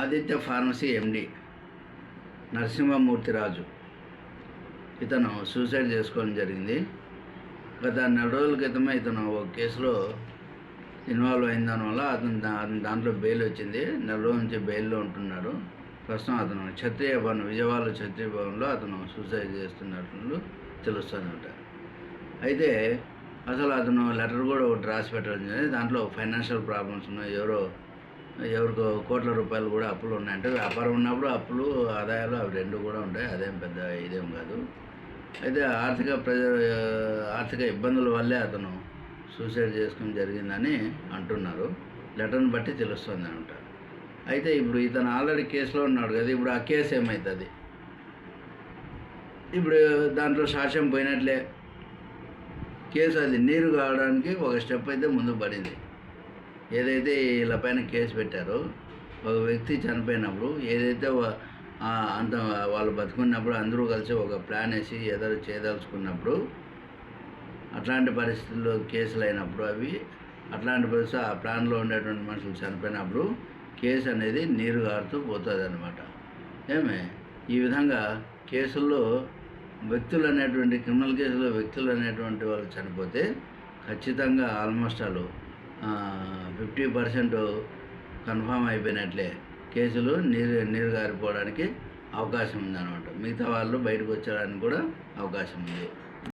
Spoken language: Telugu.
ఆదిత్య ఫార్మసీ ఎండి నరసింహమూర్తిరాజు. ఇతను సూసైడ్ చేసుకోవడం జరిగింది. గత నెల రోజుల క్రితమే ఇతను ఒక కేసులో ఇన్వాల్వ్ అయిన దానివల్ల అతను దా దాంట్లో బెయిల్ వచ్చింది. నెల రోజుల నుంచి బెయిల్లో ఉంటున్నాడు. ప్రస్తుతం అతను క్షత్రియ భవన్ విజయవాడ క్షత్రియ భవన్లో అతను సూసైడ్ చేస్తున్నట్లు తెలుస్తుందన్నమాట అయితే అసలు అతను లెటర్ కూడా ఒకటి రాసి పెట్టడం జరిగింది. దాంట్లో ఫైనాన్షియల్ ప్రాబ్లమ్స్ ఉన్నాయి ఎవరో ఎవరికో కోట్ల రూపాయలు కూడా అప్పులు ఉన్నాయంటే వ్యాపారం ఉన్నప్పుడు అప్పులు ఆదాయాలు అవి రెండు కూడా ఉంటాయి. అదేం పెద్ద ఇదేం కాదు. అయితే ఆర్థిక ప్రజ ఆర్థిక ఇబ్బందుల వల్లే అతను సూసైడ్ చేసుకుని జరిగిందని అంటున్నారు. లెటర్ని బట్టి తెలుస్తుంది అనమాట అయితే ఇప్పుడు ఇతను ఆల్రెడీ కేసులో ఉన్నాడు కదా ఇప్పుడు ఆ కేసు ఏమవుతుంది ఇప్పుడు దాంట్లో సాక్ష్యం పోయినట్లే. కేసు అది నీరు కావడానికి ఒక స్టెప్ అయితే ముందు పడింది. ఏదైతే వీళ్ళ పైన కేసు పెట్టారో ఒక వ్యక్తి చనిపోయినప్పుడు ఏదైతే అంత వాళ్ళు బతుకున్నప్పుడు అందరూ కలిసి ఒక ప్లాన్ వేసి ఏదో చేయదలుచుకున్నప్పుడు అట్లాంటి పరిస్థితుల్లో కేసులు అయినప్పుడు అవి అట్లాంటి పరిస్థితి ఆ ప్లాన్లో ఉండేటువంటి మనుషులు చనిపోయినప్పుడు కేసు అనేది నీరు గారుతూ పోతుంది అనమాట ఏమే? ఈ విధంగా కేసుల్లో వ్యక్తులు అనేటువంటి క్రిమినల్ కేసులో వ్యక్తులు అనేటువంటి వాళ్ళు చనిపోతే ఖచ్చితంగా ఆల్మోస్ట్ వాళ్ళు ఫిఫ్టీ పర్సెంట్ కన్ఫామ్ అయిపోయినట్లే కేసులు నీరు నీరు గారిపోవడానికి అవకాశం ఉందన్నమాట. మిగతా వాళ్ళు బయటకు వచ్చడానికి కూడా అవకాశం ఉంది.